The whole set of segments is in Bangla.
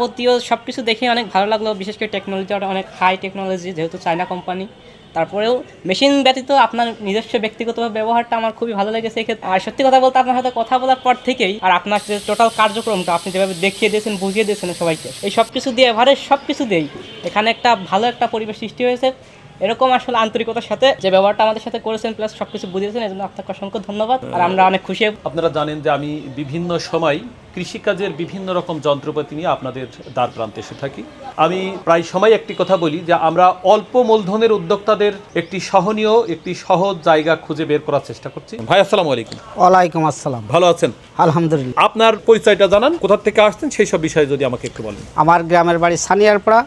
যাবতীয় সব কিছু দেখে অনেক ভালো লাগল, বিশেষ করে টেকনোলজি অনেক হাই টেকনোলজি যেহেতু চায়না কোম্পানি তারপরেও মেশিন ব্যতীত আপনার নিজস্ব ব্যক্তিগত ব্যবহারটা আমার খুবই ভালো লেগেছে এক্ষেত্রে আর সত্যি কথা বলতে আপনার সাথে কথা বলার পর থেকেই আর আপনার যে টোটাল কার্যক্রমটা আপনি যেভাবে দেখিয়ে দিয়েছেন, বুঝিয়ে দিয়েছেন সবাইকে, এই সব কিছু দিয়ে এভারেজ সব কিছু দিয়েই এখানে একটা ভালো একটা পরিবেশ সৃষ্টি হয়েছে। এরকম আসলে আন্তরিকতার সাথে যে ব্যবহারটা আমাদের সাথে করেছেন প্লাস সব কিছু বুঝিয়েছেন এই জন্য আপনাকে অসংখ্য ধন্যবাদ। আর আমরা অনেক খুশি আপনারা জানেন যে আমি বিভিন্ন সময় কৃষিকাজের বিভিন্ন রকম যন্ত্রপাতি নিয়ে আপনাদের দ্বার প্রান্তে এসে থাকি। আমি প্রায় সময় একটি কথা বলি যে আমরা অল্প মূলধনের উদ্যোক্তাদের একটি সহনীয় একটি সহজ জায়গা খুঁজে বের করার চেষ্টা করছি। ভাই আসসালামু আলাইকুম। ওয়ালাইকুম আসসালাম। ভালো আছেন? আলহামদুলিল্লাহ। আপনার পরিচয়টা জানান কোথা থেকে আসছেন সেই সব বিষয়ে যদি আমাকে একটু বলেন। আমার গ্রামের বাড়ি সানিয়ারপাড়া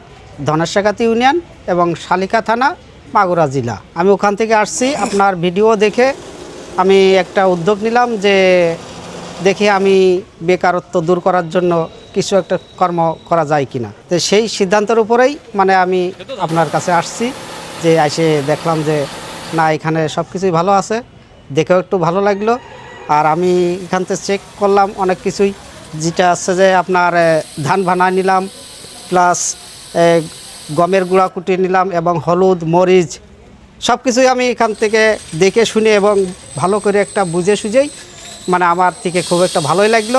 ধনেশাখাতি ইউনিয়ন এবং শালিকা থানা মাগুরা জেলা। আমি ওখান থেকে আসছি আপনার ভিডিও দেখে আমি একটা উদ্যোগ নিলাম যে দেখি আমি বেকারত্ব দূর করার জন্য কিছু একটা কর্ম করা যায় কি না তো সেই সিদ্ধান্তের উপরেই মানে আমি আপনার কাছে আসছি যে এসে দেখলাম যে, না, এখানে সব কিছুই ভালো আছে, দেখেও একটু ভালো লাগল। আর আমি এখান থেকে চেক করলাম অনেক কিছুই। যেটা আছে যে আপনার ধান ভানায় নিলাম প্লাস গমের গুঁড়া কুটি নিলাম এবং হলুদ, মরিচ সব কিছুই আমি এখান থেকে দেখে শুনে এবং ভালো করে একটা বুঝে সুঝেই মানে আমার থেকে খুব একটা ভালোই লাগল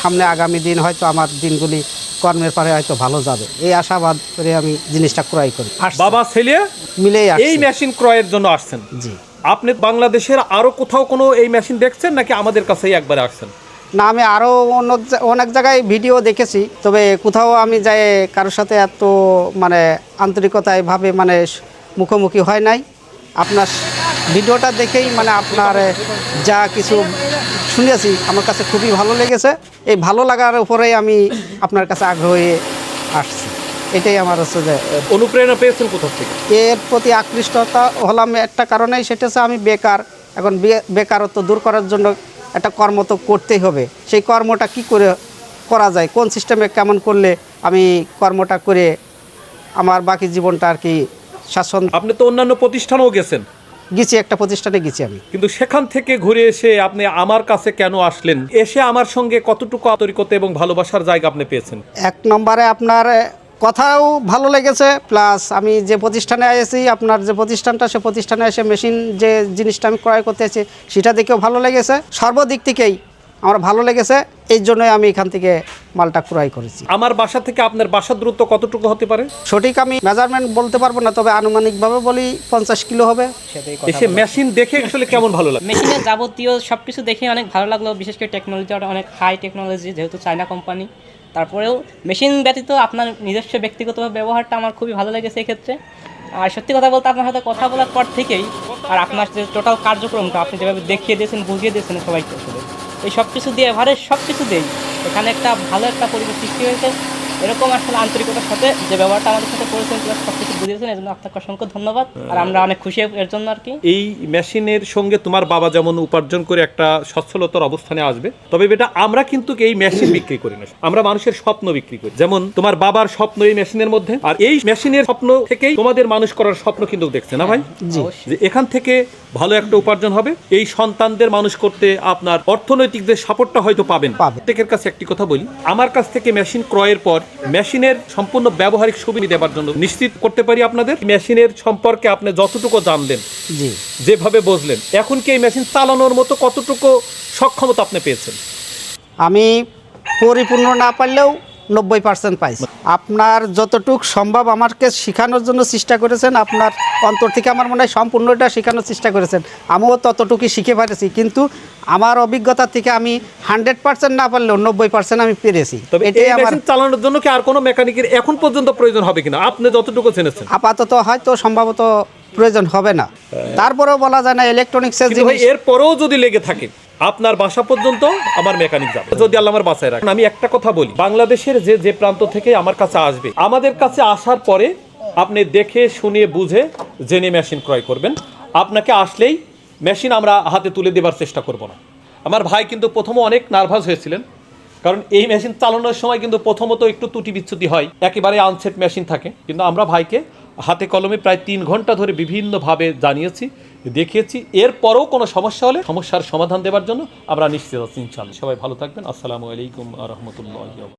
সামনে আগামী দিন হয়তো আমার দিনগুলি কর্মের পারে হয়তো ভালো যাবে। এই আশাবাদ করে আমি জিনিসটা ক্রয় করি। বাবা ছেলে মিলেই এই মেশিন ক্রয়ের জন্য আসছেন? জি। আপনি বাংলাদেশের আরও কোথাও কোনো এই মেশিন দেখছেন নাকি আমাদের কাছেই একবারে আসছেন? না আমি আরও অন্য অনেক জায়গায় ভিডিও দেখেছি তবে কোথাও আমি যাই কারোর সাথে এত মানে আন্তরিকতা এভাবে মানে মুখোমুখি হয় নাই। আপনার ভিডিওটা দেখেই মানে আপনার যা কিছু শুনেছি আমার কাছে খুবই ভালো লেগেছে। এই ভালো লাগার উপরেই আমি আপনার কাছে আগ্রহী আসছি। এটাই আমার হচ্ছে যে অনুপ্রেরণা পেয়েছেন কোথা থেকে? এর প্রতি আকৃষ্টতা হলাম একটা কারণেই সেটা হচ্ছে আমি বেকার। এখন বেকারত্ব দূর করার জন্য একটা কর্ম তো করতেই হবে। সেই কর্মটা কি করে করা যায়? কোন সিস্টেমে কেমন করলে আমি কর্মটা করে আমার বাকি জীবনটা আর কি শাসন আপনি তো অন্যান্য প্রতিষ্ঠানেও গেছেন। গেছি একটা প্রতিষ্ঠানে গেছি আমি। কিন্তু সেখান থেকে ঘুরে এসে আপনি আমার কাছে কেন আসলেন? এসে আমার সঙ্গে কতটুকু আন্তরিকতা এবং ভালোবাসার জায়গা আপনি পেয়েছেন? এক নম্বরে আপনার কথাও ভালো লেগেছে প্লাস আমি যে প্রতিষ্ঠানে এসেছি আপনার যে প্রতিষ্ঠানটা সে প্রতিষ্ঠানে এসে মেশিন যে জিনিসটা আমি ক্রয় করতে এসেছি সেটা দেখেও ভালো লেগেছে। সর্বদিক থেকেই আমার ভালো লেগেছে এই জন্যই আমি এখান থেকে মালটা ক্রয় করেছি। আমার বাসা থেকে আপনার বাসার দূরত্ব কতটুকু হতে পারে? সঠিক আমি মেজারমেন্ট বলতে পারব না তবে আনুমানিকভাবে বলি পঞ্চাশ কিলো হবে। এসে মেশিন দেখে আসলে কেমন ভালো লাগে মেশিনের যাবতীয় সব কিছু দেখে অনেক ভালো লাগল বিশেষ করে টেকনোলজি অনেক হাই টেকনোলজি যেহেতু চায়না কোম্পানি তারপরেও মেশিন ব্যতীত আপনার নিজস্ব ব্যক্তিগত ব্যবহারটা আমার খুবই ভালো লেগেছে এক্ষেত্রে আর সত্যি কথা বলতে আপনার সাথে কথা বলার পর থেকেই আর আপনার যে টোটাল কার্যক্রমটা আপনি যেভাবে দেখিয়ে দিয়েছেন বুঝিয়ে দিয়েছেন সবাইকে আসলে। এই সব কিছু দিয়ে এভারেজ সব কিছু দেয় এখানে একটা ভালো একটা পরিবেশ সৃষ্টি হয়েছে। এরকম আসলে আন্তরিকতার সাথে যে ব্যবহারটা আমাদের সাথে করেছেন প্লাস সব কিছু বুঝিয়েছেন এই জন্য আপনাকে অসংখ্য ধন্যবাদ। আর আমরা অনেক খুশি এর জন্য আর কি। এই মেশিনের সঙ্গে তোমার বাবা যেমন উপার্জন করে একটা সচ্ছলতার অবস্থানে আসবে তবে বেটা আমরা কিন্তু এই মেশিন বিক্রি করি না। আমরা মানুষের স্বপ্ন বিক্রি করি। যেমন তোমার বাবার স্বপ্ন এই মেশিনের মধ্যে আর এই মেশিনের স্বপ্ন থেকেই তোমাদের মানুষ করার স্বপ্ন কিন্তু দেখছে না ভাই? যে এখান থেকে ভালো একটা উপার্জন হবে এই সন্তানদের মানুষ করতে আপনার অর্থনৈতিক যে সাপোর্টটা হয়তো পাবেন। পাবেন। প্রত্যেকের কাছে একটি কথা বলি আমার কাছ থেকে মেশিন ক্রয়ের পর মেশিনের সম্পূর্ণ ব্যবহারিক সুবিধা দেওয়ার জন্য নিশ্চিত করতে পারি আপনাদের। মেশিনের সম্পর্কে আপনি যতটুকু জানলেন জি। যেভাবে বুঝলেন এখন কি এই মেশিন চালানোর মতো কতটুকু সক্ষমতা আপনি পেয়েছেন? আমি পরিপূর্ণ না পারলেও নব্বই পার্সেন্ট পাইছি। আপনার যতটুক সম্ভব আমাকে শেখানোর জন্য চেষ্টা করেছেন আপনার অন্তর থেকে আমার মনে হয় সম্পূর্ণটা শেখানোর চেষ্টা করেছেন। আমিও ততটুকুই শিখে পেরেছি কিন্তু আমার অভিজ্ঞতা থেকে আমি হান্ড্রেড পার্সেন্ট না পারলেও নব্বই পার্সেন্ট আমি পেরেছি। তবে এটাই আমার চালানোর জন্য কি আর কোনো মেকানিকের এখন পর্যন্ত প্রয়োজন হবে কিনা? আপনি যতটুকু জেনেছেন আপাতত হয়তো সম্ভবত প্রয়োজন হবে না। তারপরেও বলা যায় না ইলেকট্রনিক্সের জিনিস এর পরেও যদি লেগে থাকে আপনার বাসা পর্যন্ত আমার মেকানিক যাবে। যদি আল্লাহ আমার বাসায় রাখেন। আমি একটা কথা বলি বাংলাদেশের যে যে প্রান্ত থেকে আমার কাছে আসবে আমাদের কাছে আসার পরে আপনি দেখে শুনে বুঝে জেনে মেশিন ক্রয় করবেন। আপনাকে আসলেই মেশিন আমরা হাতে তুলে দেবার চেষ্টা করব না। আমার ভাই কিন্তু প্রথমে অনেক নার্ভাস হয়েছিলেন কারণ এই মেশিন চালানোর সময় কিন্তু প্রথমত একটু ত্রুটি বিচ্ছুতি হয়। একেবারে আনসেট মেশিন থাকে। কিন্তু আমরা ভাইকে হাতে কলমে প্রায় তিন ঘণ্টা ধরে বিভিন্নভাবে জানিয়েছি, দেখিয়েছি। এরপরেও কোনো সমস্যা হলে সমস্যার সমাধান দেওয়ার জন্য আমরা নিশ্চিত আছি ইনশাল্লাহ সবাই ভালো থাকবেন। আসসালামু আলাইকুম রহমতুল্লাহ